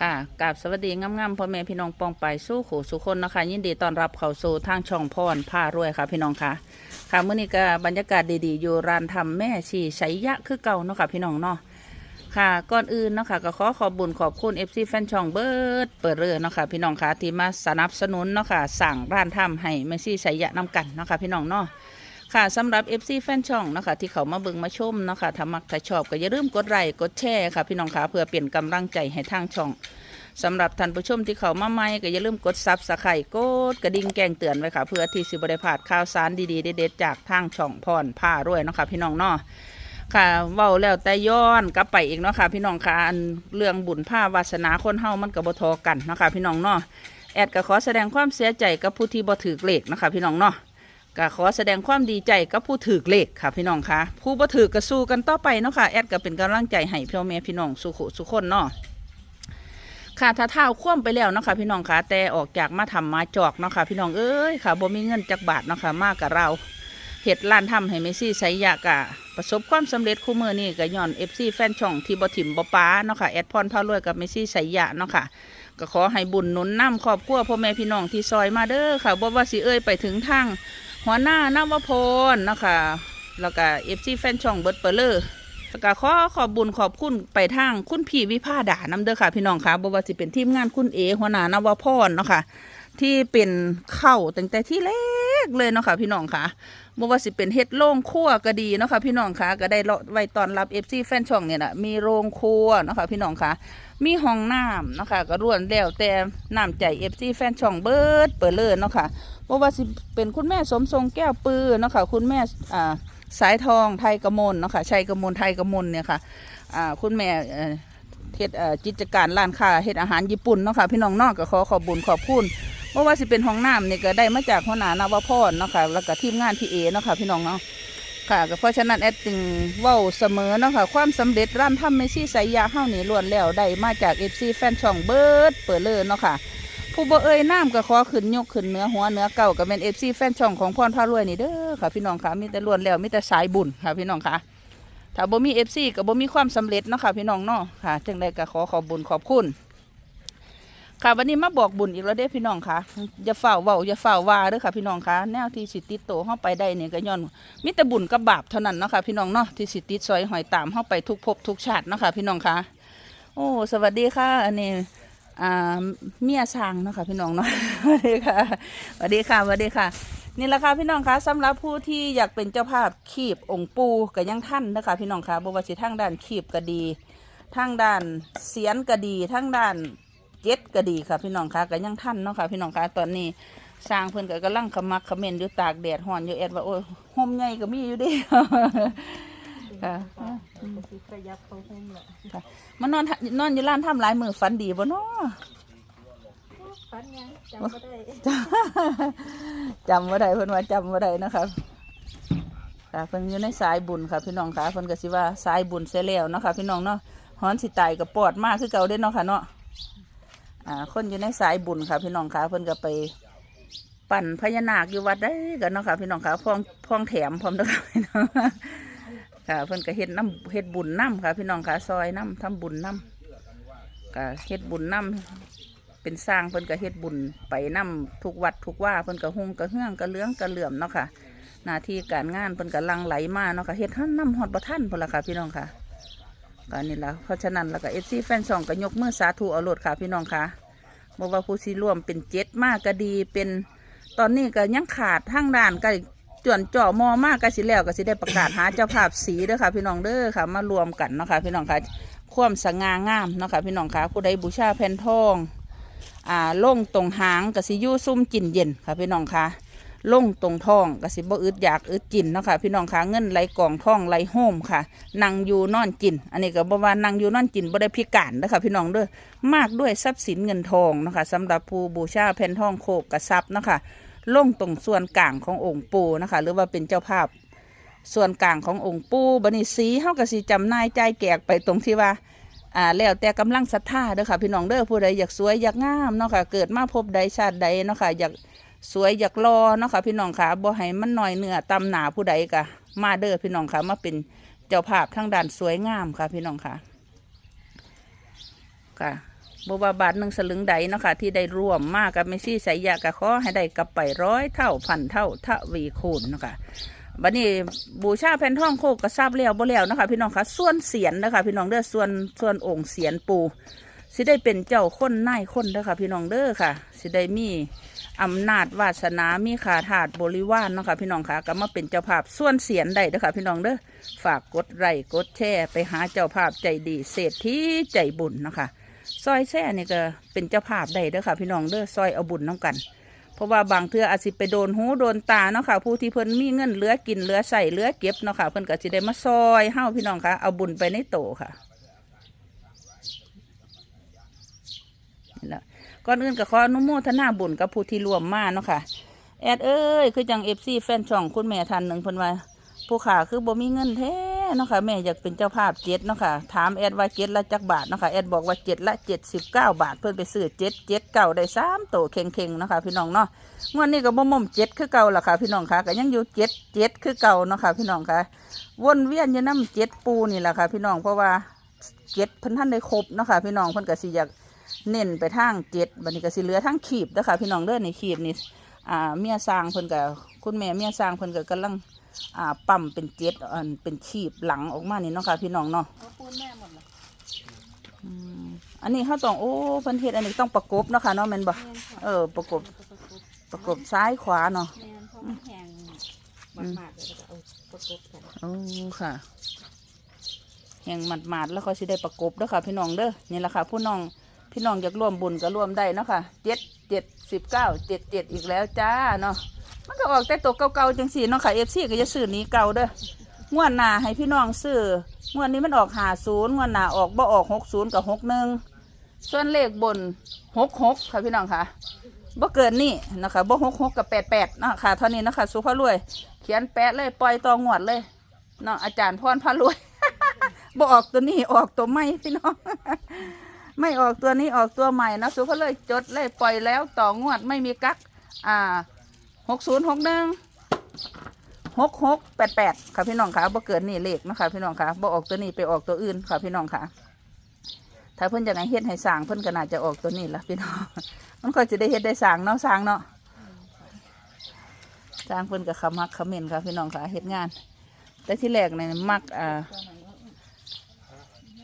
ค่ะกราบสวัสดีงามๆพ่อแม่พี่น้องปองไปสู้ขู่สุคนนะคะยินดีต้อนรับเข้าสู่ทางช่องพรผ้ารวยค่ะพี่น้องค่ะ ค่ะเมื่อนี้ก็บรรยากาศดีๆ อยู่ร้านทำแม่ชีชัยยะคือเก่าเนาะค่ะพี่น้องเนาะค่ะก่อนอื่นเนาะค่ะก็ขอขอบบุญขอบคุณ FC แฟนช่องเบิร์ดเปิดเรือเนาะค่ะพี่น้องค่ะที่มาสนับสนุนเนาะค่ะสั่งร้านทำให้แม่ชีชัยยะนำกันเนาะค่ะพี่น้องเนาะ ค่ะสำหรับ FC แฟนช่องนะคะที่เขามาเบิ่งมาชมนะคะถ้ามักถ้าชอบก็อย่าลืมกดไลค์กดแชร์ค่ะพี่น้องคะเพื่อเปลี่ยนกำลังใจให้ทางช่องสำหรับท่านผู้ชมที่เขามาใหม่ก็อย่าลืมกดซับสไครต์กดกระดิ่งแจ้งเตือนไว้ค่ะ เพื่อที่สิบได้พลาดข่าวสารดีๆเด็ดๆจากทางช่องพรผ้ารวยเนาะค่ะพี่น้องเนาะค่ะเว้าแล้วแต่ย้อนกลับไปอีกเนาะค่ะพี่น้องค่ะอันเรื่องบุญผ้าวาสนาคนเฮามันก็บ่ทอกันเนาะค่ะพี่น้องเนาะแอดก็ขอแสดงความเสียใจกับผู้ที่บ่ถือเลขนะคะพี่น้องเนาะ ก็ขอแสดงความดีใจกับผู้ถือเลขค่ะพี่น้องคะผู้บ่ถือก็สู้กันต่อไปเนาะค่ะแอดก็เป็นกำลังใจให้พี่แม่พี่น้องสุขสุขคนเนาะค่ะถ้าเท้าคว่ำไปแล้วเนาะค่ะพี่น้องคะแต่ออกจากมาทำมาจอกเนาะค่ะพี่น้องเอ้ยค่ะบ่มีเงินจักบาทเนาะค่ะมากกับเราเห็ดล้านทำให้เมซี่ไสยากะประสบความสำเร็จคู่มือนี่ก็ย้อนเอฟซีแฟนช่องที่บ่ถิ่มบ่ป้าเนาะค่ะแอดพรพารวยกับเมซี่ไสยะเนาะค่ะก็ขอให้บุญหนุนนำครอบครัวพ่อแม่พี่น้องที่ซอยมาเด้อค่ะบ่ว่าสิเอ้ยไปถึงทาง หัวหน้านวพลนะคะแล้วก็เอฟซีแฟนช่องเบิร์ดเปอร์เลอร์แล้วก็ขอขอบบุญขอบคุณไปทางคุณพี่วิภาดาน้ำเด้อค่ะ พี่น้องค่ะบว่าสิเป็นทีมงานคุณเอหัวหน้านวพลเนาะค่ะที่เป็นเข้าตั้งแต่ที่แรกเลยเนาะค่ะพี่น้องค่ะบว่าสิเป็นเฮ็ดโรงครัวก็ดีเนาะค่ะพี่น้องค่ะก็ได้ไว้ตอนรับเอฟซีแฟนช่องเนี่ยนะมีโรงครัวเนาะค่ะพี่น้องค่ะมีห้องน้ำเนาะค่ะก็ร่วนแล้วแต่น้ำใจเอฟซีแฟนช่องเบิร์ดเปิดเลยเนาะค่ะ เพราว่าสิเป็นคุณแม่สมทรงแก้วปืนเนาะค่ะคุณแม่อ่าสายทองไทยกมลเนาะค่ะชัยกมลไทยกมลเนี่ยค่ะอ่าคุณแม่เฮ็ดเอ่อกิจการร้านค้าเฮ็ดอาหารญี่ปุ่นเนาะค่ะพี่น้องนอกก็ขอขอบบุญขอบคุณเพราะว่าสิเป็นห้องน้ำเนี่ยก็ได้มาจากหัวหน้านวพรเนาะค่ะแล้วก็ทีมงานพี่เอเนาะค่ะพี่น้องเนาะค่ะก็เพราะฉะนั้นแอดจึงเว้าเสมอเนาะค่ะความสำเร็จร้านทำเมซี่สายยาเฮานี่ล้วนแล้วได้มาจากเอฟซีแฟนช่องเบิร์ดเปิดเลยเนาะค่ะ ผู้บ่เอ่ยน้ำก็ขอขึ้นยกขึ้นเนื้อหัวเนื้อเก่าก็เป็นเอฟซีแฟนช่องของพรพารวยนี่เด้อค่ะพี่น้องค่ะมีแต่ล้วนแล้วมีแต่สายบุญค่ะพี่น้องค่ะถ้าบ่มีเอฟซีก็บ่มีความสำเร็จเนาะค่ะพี่น้องเนาะค่ะจังใดก็ขอขอบบุญขอบคุณค่ะวันนี้มาบอกบุญอีกแล้วเด้อพี่น้องค่ะอย่าเฝ้าเว้าอย่าเฝ้าว่าเด้อค่ะพี่น้องค่ะแนวที่สิติดโตเฮาไปได้เนี่ยก็ย้อนมีแต่บุญกับบาปเท่านั้นเนาะค่ะพี่น้องเนาะที่สิติดซอยหอยตามเฮาไปทุกภพทุกชาติเนาะค่ะพี่น้องค่ะ โอ้สวัสดีค่ะอันนี้ เมียช้างเนาะค่ะพี่น้องเนาะสวัสดีค่ะสวัสดีค่ะสวัสดีค่ะ นี่แหละค่ะพี่น้องคะสำหรับผู้ที่อยากเป็นเจ้าภาพขีบองค์ปูก็ยังท่านนะคะพี่น้องคะบวาสิทั้งด้านขีบก็ดีทั้งด้านเสียนก็ดีทั้งด้านเจ็ดก็ดีค่ะพี่น้องคะก็ยังท่านเนาะค่ะพี่น้องคะตอนนี้สร้างเพิ่อนก็กำลังขมักเขม้นอยู่ตากแดดห่อนอยู่แอดว่าโอ้ยห่มใหญ่ก็มีอยู่ดิ ค่ะขยับเขาหุ้มละค่ะมานอนนอนอยู่ร้านทำหลายมือฝันดีบ่เนาะฟันยังจำไม่ได้จำว่าได้เพิ่นว่าจำว่าได้นะคะค่ะเพิ่นอยู่ในสายบุญค่ะ พี่น้องค่ะเพิ่นก็สิว่าสายบุญเสียแล้วเนาะค่ะพี่น้องเนาะฮ้อนสิตายกับปอดมากคือเก่าเด้เนาะค่ะเนาะอ่าคนอยู่ในสายบุญค่ะ พี่น้องค่ะเพิ่นก็ไป ปั่นพญานาคอยู่วัดได้กันเนาะค่ะพี่น้องค่ะพองพองแถมพร้อมเด้อค่ะพี่น้อง ค่ะเพิ่นก็เฮ็ดน้ำเฮ็ดบุญน้ำค่ะ พี่น้องค่ะซอยน้ำทำบุญน้ำก็เฮ็ดบุญน้ำเป็นสร้างเพิ่นก็เฮ็ดบุญไปน้ำทุกวัดทุกว่าเพิ่นก็หุงก็เฮืองก็เลื้องก็เหลื่อมเนาะค่ะหน้าที่การงานเพิ่นก็ลังไหลมาเนาะค่ะเฮ็ดท่านน้ำฮอดบ่ทันพุ่นละค่ะ พี่น้องค่ะก็นี่ละเพราะฉะนั้นแล้วก็ FC แฟนซองก็ยกมือสาธุเอาโลดค่ะ พี่น้องค่ะบ่ว่าผู้สิร่วมเป็นเจ็ดมากก็ดีเป็นตอนนี้ก็ยังขาดทางด้านก็ จวนจ่อมอมากก็สิแล้วก็สิได้ประกาศหาเจ้าภาพสีเด้อค่ะ พี่น้องเด้อค่ะมารวมกันเนาะค่ะพี่น้องค่ะความสง่างามเนาะค่ะพี่น้องค่ะผู้ใดบูชาแผ่นทองอ่าลงตรงหางกสิยูซุ่มจินเย็นค่ะพี่น้องค่ะลงตรงท้องกสิบ่อึดอยากอึดจินเนาะค่ะพี่น้องค่ะเงินไหลกล่องท้องไหลโฮมค่ะนั่งอยู่นอนจิน อันนี้ก็บ่ว่านั่งอยู่นอนจินบ่ได้พิการนะคะพี่น้องเด้อมากด้วยทรัพย์สินเงินทองเนาะคะสำหรับผู้บูชาแผ่นทองโคกกระซับเนาะคะ ลงตรงส่วนกลางขององค์ปู่นะคะ หรือว่าเป็นเจ้าภาพส่วนกลางขององค์ปู่บันิสีเฮาก็สิจำนายใจแกกไปตรงที่ว่าอ่าแล้วแต่กำลังศรัทธาเด้อค่ะพี่น้องเด้อผู้ใดอยากสวยอยากงามเนาะค่ะเกิดมาพบใดชาติใดเนาะค่ะอยากสวยอยากรอเนาะค่ะพี่น้องค่ะบ่ให้มันหน้อยเนื้อตำหนาผู้ใดกะมาเด้อพี่น้องค่ะมาเป็นเจ้าภาพทางด้านสวยงามค่ะพี่น้องค่ะค่ะ บว่าบาทหนึ่งสลึงใดเนาะค่ะที่ได้ร่วมมากกับเมซี่สายยากะขอให้ได้กลับไปร้อยเท่าพันเท่าทวีคูณเนาะค่ะบัดนี้บูชาแผ่นทองโคกกระซาบแล้วบ่แล้วเนาะคะพี่น้องคะส่วนเสียนนะคะพี่น้องเด้อส่วนส่วนองค์เสียนปูสิได้เป็นเจ้าคนนายคนเด้อค่ะพี่น้องเด้อค่ะ สิได้มีอำนาจวาสนามีขาถาดบริวารเนาะค่ะพี่น้องค่ะก็มาเป็นเจ้าภาพส่วนเสียนได้เด้อค่ะพี่น้องเด้อฝากกดไลค์กดแชร์ไปหาเจ้าภาพใจดีเศรษฐีใจบุญเนาะค่ะ ซอยแซ่นี่ก็เป็นเจ้าภาพได้เด้อค่ะพี่น้องเด้อซอยเอาบุญน้ำกัน เพราะว่าบางเทืออาจสิไปโดนหูโดนตาเนาะค่ะ ผู้ที่เพิ่นมีเงินเหลือกินเหลือใส่เหลือเก็บเนาะค่ะเพิ่นก็สิได้มาซอยเฮาพี่น้องค่ะเอาบุญไปในโตค่ะก่อนอื่นก็ขออนุโมทนาบุญกับผู้ที่รวมมาเนาะค่ะแอดเอ้ยคือจังเอฟซีแฟนช่องคุณแม่ท่านหนึ่งเพิ่นว่าผู้ขาคือบ่มีเงินแท้ เนาะค่ะแม่อยากเป็นเจ้าภาพเจ็ดเนาะค่ะถามแอดว่าเจ็ดละจักบาทเนาะค่ะแอดบอกว่าเจ็ดละเจ็ดสิบเก้าบาท เพิ่อนไปซื้อเจ็ดเจ็ดเก้าได้สามโตเข่งเข่งเนาะค่ะพี่น้องเนาะงวดนี้ก็บ่ม่อมเจ็ดคือเก่าล่ะค่ะพี่น้องค่ะก็ยังอยู่เจ็ดเจ็ดคือเก่าเนาะค่ะพี่น้องค่ะวนเวียนอยู่น้ำเจ็ดปูนี่แหละค่ะพี่น้องเพราะว่าเจ็ดเพิ่นท่านได้ครบเนาะค่ะพี่น้องเพิ่อนก็สิอยากเน้นไปทางเจ็ดบัดนี้ก็สิเหลือทางขีบเด้อค่ะพี่น้องเด้อในขีบนี่อ่าเมียสร้างเพิ่นก็คุณแม่เมียสร้างเพิ่นก็กำลัง อ่าปั๊มเป็นเจ็ดอันเป็นขีบหลังออกมานี่เนาะค่ะพี่น้องเนาะเอาปูนแม่หมดเลยอืมอันนี้เขาต้องโอ้เพิ่นเฮ็ดอันนี้ต้องประกบเนาะค่ะเนาะแม่นบ่แม่นค่ะเออประกบประกบประกบซ้ายขวาเนาะแม่นเพราะมันแห้งมากๆเลยแล้วก็เอาประกบกันโอ้ค่ะแห่งหมาดๆแล้วเขาสิได้ประกบเด้อค่ะ พี่น้องเด้อนี่แหละค่ะผู้น้องพี่น้องอยากร่วมบุญก็ร่วมได้เนาะค่ะเจ็ดเจ็ดสิบเก้าเจ็ดเจ็ดอีกแล้วจ้าเนาะ มันก็ออกแต่ตัวเก่าๆจังสีนาะค่ะเอฟซีก็จะซื้อนี้เก่าเด้องวดหน้าให้พี่น้องซื้องวดนี้มันออกหาศูนย์งวดหน้าออกบ่ออกหกศูนย์กับหกหนึ่งส่วนเลขบนหกหกค่ะพี่น้องค่ะบ่เกินนี่นะคะบ่หกหกกับแปดแปดนะคะเท่านี้นะคะสุภาพรวย เขียนแปะเลยปล่อยตองวดเลยเนาะอาจารย์พรพารวยบ่ออกตัวนี้ออกตัวใหม่พี่น้องไม่ออกตัวนี้ออกตัวใหม่นะสุภาพเลยจดเลยปล่อยแล้วต่องวดไม่มีกักอ่า หกศูนย์หกหนึ่งหกหกแปดแปดค่ะพี่น้องค่ะบ่เกินนี่เลขนะคะพี่น้องค่ะบ่ออกตัวนี้ไปออกตัวอื่นค่ะพี่น้องค่ะ ถ้าเพิ่นจะให้เฮ็ดให้สร้างเพิ่นก็น่าจะออกตัวนี้ละพี่น้อง มันก็จะได้เฮ็ดได้สร้างเนาะสร้างเนาะสร้างเพิ่นก็ขมักเขม้นค่ะพี่น้องค่ะเฮ็ดงาน แต่ที่แรกเนี่ยมักอ่า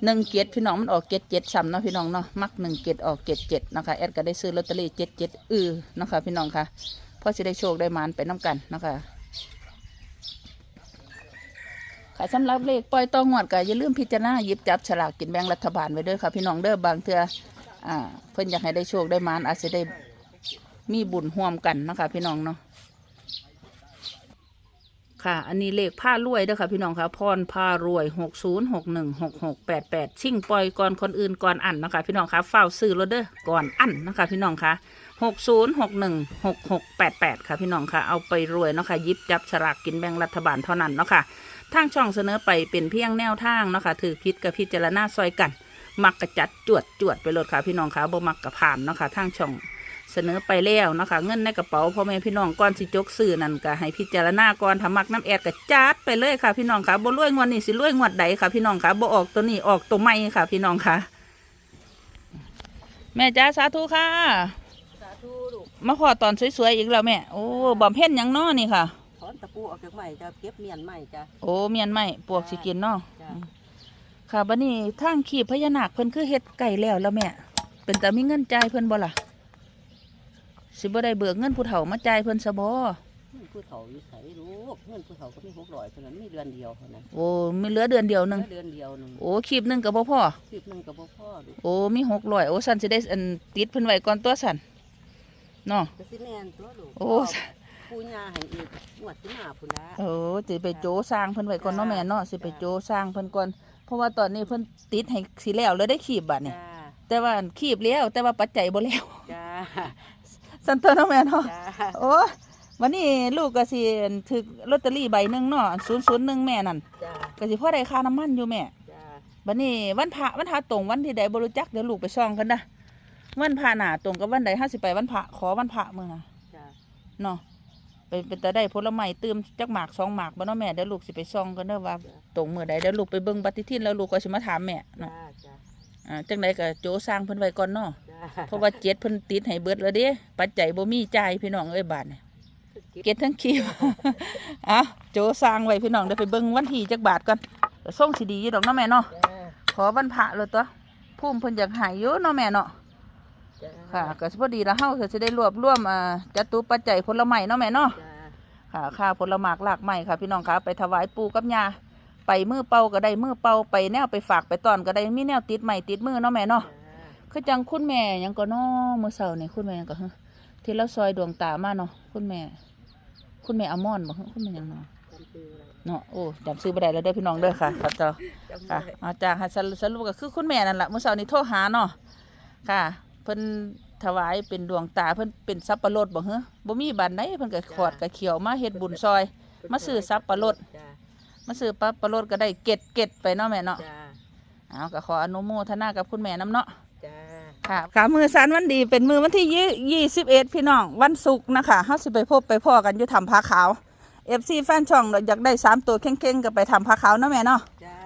หนึ่งเจ็ดพี่น้องมันออกเจ็ดเจ็ดซ้ำเนาะพี่น้องเนาะมักหนึ่งเจ็ดออกเจ็ดเจ็ดนะคะแอดก็ได้ซื้อลอตเตอรี่เจ็ดเจ็ดอือนะคะพี่น้องค่ะ พราะจะได้โชคได้มานไปน้กันนะคะค่ะสำหรับเลขปล่อยตองวดก็อย่าลืมพิจารณาหยิบจับฉลากกินแบ่งรัฐบาลไว้ด้วยค่ะพี่น้องเด้อบางเทืออ่าเพิ่นอยากให้ได้โชคได้มานอาจจะได้มีบุญร่วมกันนะคะพี่น้องเนาะค่ะ อันนี้เลขผ้ารวยเด้อค่ะพี่น้องค่ะพรผ้ารวยหกศูนย์หกหนึ่งหกหกแปดแปดชิ่งปล่อยก่อนคนอื่นก่อนอันนะคะพี่น้องค่ะเฝ้าซื้อรถเด้อก่อนอันนะคะพี่น้องค่ะ หกศูนย์หกหนึ่งหกหกแปดแปดค่ะพี่น้องค่ะ เอาไปรวยเนาะค่ะยิบจับฉลากกินแบ่งรัฐบาลเท่านั้นเนาะค่ะทางช่องเสนอไปเป็นเพียงแนวทางเนาะค่ะถือพิษกับพิจารณาซอยกัน มักกระจัดจวดจวดไปรถค่ะพี่น้องค่ะบ่มักกระผ่านเนาะค่ะทางช่องเสนอไปแล้วเนาะคะเงินในกระเป๋าพ่อแม่พี่น้องก่อนสิจกซื้อนั่นก็ให้พิจารณาก่อนทำมักน้ำแอดก็จัดไปเลยค่ะ พี่น้องค่ะบ่รวยงวดนี้สิรวยงวดใดค่ะพี่น้องค่ะบ่ออกตัวนี้ออกตัวใหม่ค่ะ พี่น้องค่ะ แม่จ้าสาธุค่ะ มาขอตอนสวยๆอีกแล้วแม่ โอ้บำเพ็ญหยังน้อนี่ค่ะ ถอนตะปูออกจากใหม่จะเก็บเมียนใหม่จ้ะ โอ้เมียนไหมปวกสิกินเนาะจ้ะค่ะบัดนี้ทางขีบพญานาคเพิ่นคือเฮ็ดไก่แล้วแล้วแม่ เป็นแต่มีเงินจ่ายเพิ่นบ่ล่ะ สิบ่ได้เบิกเงินผู้เฒ่ามาจ่ายเพิ่นซะบ่เงินผู้เฒ่าอยู่ไสลูกเงินผู้เฒ่าก็มีหกร้อยเท่านั้นมีเดือนเดียวเท่านั้นโอ้มีเหลือเดือนเดียวหนึงเดือนเดียวหนึงโอ้ขีบหนึงก็บ่พอสิบหนึงกับพ่พ่อลูกโอ้มีหกร้อยโอ้สันสิได้อันติดเพิ่นไว้ก่อนตัวสัน เนาะก็สิแม่นตัวลูกโอ้ปูญาให้อีกงวดที่หน้าพุ่นละโอ้สิไปโจสร้างเพิ่นไว้ก่อนเนาะแม่เนาะสิไปโจสร้างเพิ่นก่อนเพราะว่าตอนนี้เพิ่นติดให้สิแล้วเลยได้ขีบบัดนี่จ้าแต่ว่าขีบแล้วแต่ว่าปัจจัยบ่แล้วจ้าสันตัวเนาะแม่เนาะ จ้าโอ้วันนี้ลูกก็สิถึกลอตเตอรี่ใบหนึงเนาะ001แม่นั่นจ้าก็สิพอได้ค่าน้ำมันอยู่แม่จ้าบัดนี้วันพระวันพระตรงวันที่ใดบ่รู้จักเดี๋ยวลูกไปซ่องกันนะ วันพระหน้าตรงกับวันใดเฮาสิไปวันพระขอวันพระมื้อน่ะจ้าเนาะไปเป็นแต่ได้ผลไม้เติมจักหมากสองหมากบ่เนาะแม่เดี๋ยวลูกสิไปซ่องกันเด้อว่าตรงมื้อใดเดี๋ยวลูกไปเบิ่งปฏิทินแล้วลูกก็สิมาถามแม่จ้าเนาะจ้าอ่าจังไดก็โจสร้างเพิ่นไว้ก่อนเนาะจ้าเพราะว่าเจ็ดเพิ่นติดให้เบิดแล้วเด้ปัจจัยบ่มีจ่ายพี่น้องเอ้ยบาทเนี่ย เก็ดทั้งคิวอะโจสร้างไว้พี่น้องเดี๋ยวไปเบิ่งวันที่จักบาทก่อนก็ส่งสิดีอยู่ดอกเนาะแม่เนาะ จ้าขอวันพระเลยตัวภูมิเพิ่นอยากใหายอยู่เนาะแม่เนาะ จ้าค่ะก็สิพอดีแล้วเฮาก็สิได้รวบรวมอ่าจัตุปัจจัยผลไม้เนาะแม่เนาะ จ้าค่ะค่าผลหมากหลากไม้ค่ะ พี่น้องค่ะไปถวายปู่กับย่าไปมือเป่าก็ได้มือเป่าไปแนวไปฝากไปตอนก็ได้มีแนวติดใหม่ติดมือเนาะแม่เนาะจ้าคือจังคุณแม่หยังก็เนาะมื้อเช้านี่คุณแม่หยังก็ฮะที่เราซอยดวงตามาเนาะคุณแม่ คุณแม่อมอนบ่ฮะคุณแม่หยังเนาะจำชื่ออะไรเนาะโอ้จำชื่อบ่ได้แล้วเด้อพี่น้องเด้อค่ะครับเจ้า จำค่ะไม่ได้อาจารย์ค่ะสรุปสรุปก็คือคุณแม่นั่นแหละเมื่อเช้านี้โทรหาเนาะค่ะเพิ่นถวายเป็นดวงตาเพิ่นเป็นสับปะรดบ่เหรอบ่มีบันไดเพิ่นก็ขอดก็เขียวมาเฮ็ดบุญซอย มาซื้อสับปะรด จ้ามาซื้อปลาปลารดก็ได้เก็ดเก็ดไปเนาะแม่เนาะจ้าเอาก็ขออนุโมทนากับคุณแม่น้ำเนาะ จ้าค่ะค่ะมือสันวันดีเป็นมือวันที่ยี่ยี่สิบเอ็ดพี่น้อง วันศุกร์นะคะเฮาสิไปพบไปพ่อกันอยู่ทำผ้าขาวเอฟซีแฟนช่องอยากได้สามตัวเข่งๆก็ไปทำผ้าขาวเนาะแม่เนาะ จ้า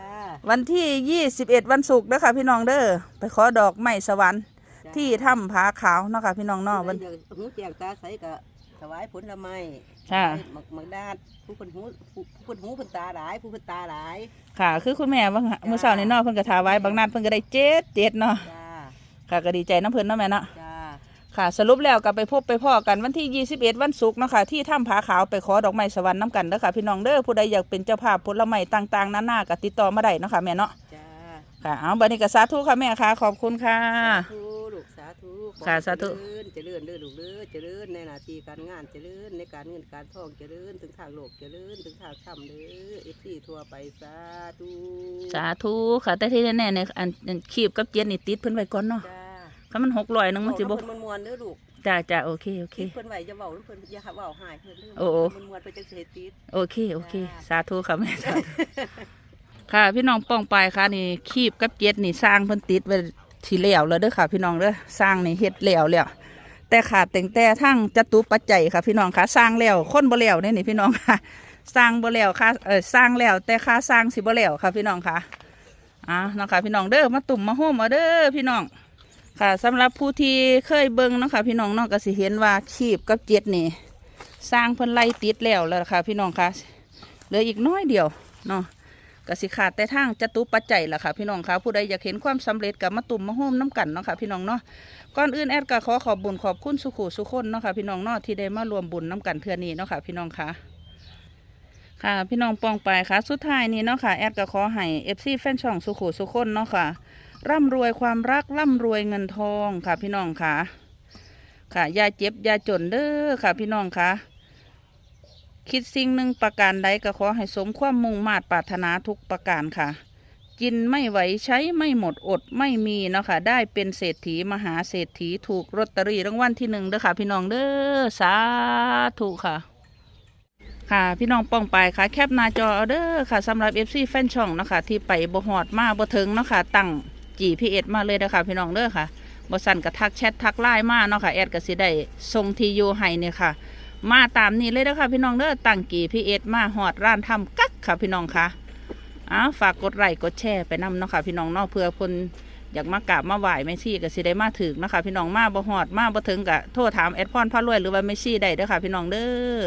วันที่ยี่สิบเอ็ดวันศุกร์เด้อค่ะพี่น้องเด้อไปขอดอกไม้สวรรค์จ้า ที่ถ้ำผาขาวเนาะค่ะพี่น้องเนาะวันเดี๋ยวหูแจงตาใสก็ถวายผลไม้ค่ะ หมักหมักดาดผู้คนหูผู้ผู้คนหูเพิ่นตาหลายผู้เพิ่นตาหลายค่ะ คือคุณแม่ว่าเมื่อเช้านี้เนาะเพิ่นก็ถาไว้บางนัดเพิ่นก็ได้เจ็ดเจ็ดเนาะจ้าค่ะก็ดีใจน้ำเพิ่นเนาะแม่เนาะ จ้าค่ะสรุปแล้วก็ไปพบไปพ่อกันวันที่ 21 วันศุกร์เนาะค่ะที่ถ้ำผาขาวไปขอดอกไม้สวรรค์น้ำกันเด้อค่ะพี่น้องเด้อผู้ใดอยากเป็นเจ้าภาพผลไม้ต่างๆนานาก็ติดต่อมาได้เนาะค่ะแม่เนาะจ้าค่ะเอาบัดนี้ก็สาธุค่ะแม่ค่ะขอบคุณค่ะ สาธุลูกสาธุขอ ค่ะสาธุเจริญเจริญเด้อลูกเด้อเจริญในหน้าที่การงานเจริญในการเงินการทองเจริญถึงทางโลกเจริญถึงทางธรรมเด้อเอฟซีทั่วไปสาธุสาธุค่ะแต่ที่แน่ๆเนี่ยอันอันขีบกับเจียนนี่ติดเพิ่นไว้ก่อนเนาะจ้าถ้ามันหกร้อยนึงมันสิบ่เพิ่นมวนๆเด้อลูกจ้าจ้าโอเคโอเค คิดเพิ่นไว้จะเว้าหรือเพิ่นอย่าเว้าหายเพิ่นเด้โอ้โอ้ มันมวนไปจังสิติด โอเค โอเคสาธุค่ะแม่สาธุ ค่ะ พี่น้องป้องปลายค่ะนี่ขีบกับเจียนนี่สร้างเพิ่นติดไว้ ที่แล้วแล้วเด้อค่ะพี่น้องเด้อสร้างนี่เฮ็ดแล้วแล้วแต่ขาดแต่งแต่ทั้งจตุปัจจัยค่ะพี่น้องค่ะสร้างแล้วคนบ่แล้วเนี่ยนี่พี่น้องค่ะ สร้างบ่แล้วค่ะเออสร้างแล้ว แต่ค่าสร้างสิบ่แล้วค่ะพี่น้องค่ะอะเนาะค่ะพี่น้องเด้อมาตุ่มมาโฮมเอาเด้อพี่น้องค่ะสำหรับผู้ที่เคยเบิ่งเนาะค่ะพี่น้องเนาะก็สิเห็นว่าขีบกับเจ็ดนี่ สร้างเพิ่นไล่ติดแล้วแล้วค่ะ พี่น้องค่ะเหลืออีกน้อยเดียวเนาะ ก็สิขาดแต่ทางจตุปัจจัยล่ะค่ะพี่น้องค่ะผู้ใดอยากเห็นความสำเร็จก็มาตุ่มมาโฮมน้กันเนาะค่ะพี่น้องเนาะก่อนอื่นแอดก็ขอขอบบุญขอบคุณสุขุสุคนเนาะค่ะพี่น้องเนาะที่ได้มารวมบุญน้กันเทือนี้เนาะค่ะพี่น้องค่ะค่ะพี่น้องปองไปค่ะสุดท้ายนี้เนาะค่ะแอดก็ขอให้เอฟซีแฟนช่องสุขุสุคนเนาะค่ะร่ำรวยความรักร่ำรวยเงินทองค่ะพี่น้องค่ะ ค่ะอย่าเจ็บอย่าจนเด้อค่ะพี่น้องค่ะ คิดสิ่งหนึ่งประการใดก็ขอให้สมความมุ่งมาตรปรารถนาทุกประการค่ะ กินไม่ไหวใช้ไม่หมดอดไม่มีเนาะค่ะได้เป็นเศรษฐีมหาเศรษฐีถูกลอตเตอรี่รางวัลที่หนึ่งเด้อค่ะ พี่น้องเด้อสาธุค่ะ ค่ะ พี่น้องป้องไปค่ะแคปหน้าจอเอาเด้อค่ะสำหรับ FC แฟนช่องเนาะคะที่ไปบ่หอดมาบ่ถึงเนาะค่ะตั้ง GPS มาเลยเด้อค่ะพี่น้องเด้อค่ะบ่สั่นก็ทักแชททักไลน์มาเนาะค่ะแอดก็สิได้ส่งทีอยู่ให้เนี่ยค่ะ มาตามนี้เลยนะคะพี่น้องเด้อตั้ง GPS มาหอดร้านทำกักค่ะพี่น้องค่ะอ้าวฝากกดไลค์กดแชร์ไปนำเนาะค่ะพี่น้องเนาะเพื่อคนอยากมากราบมาไหว้แม่ชีกับสิได้มาถึงนะคะพี่น้องมาบ่หอดมาบ่ถึงก็โทรถามแอดพอนพารวยหรือว่าแม่ชีได้เด้อค่ะพี่น้องเด้อ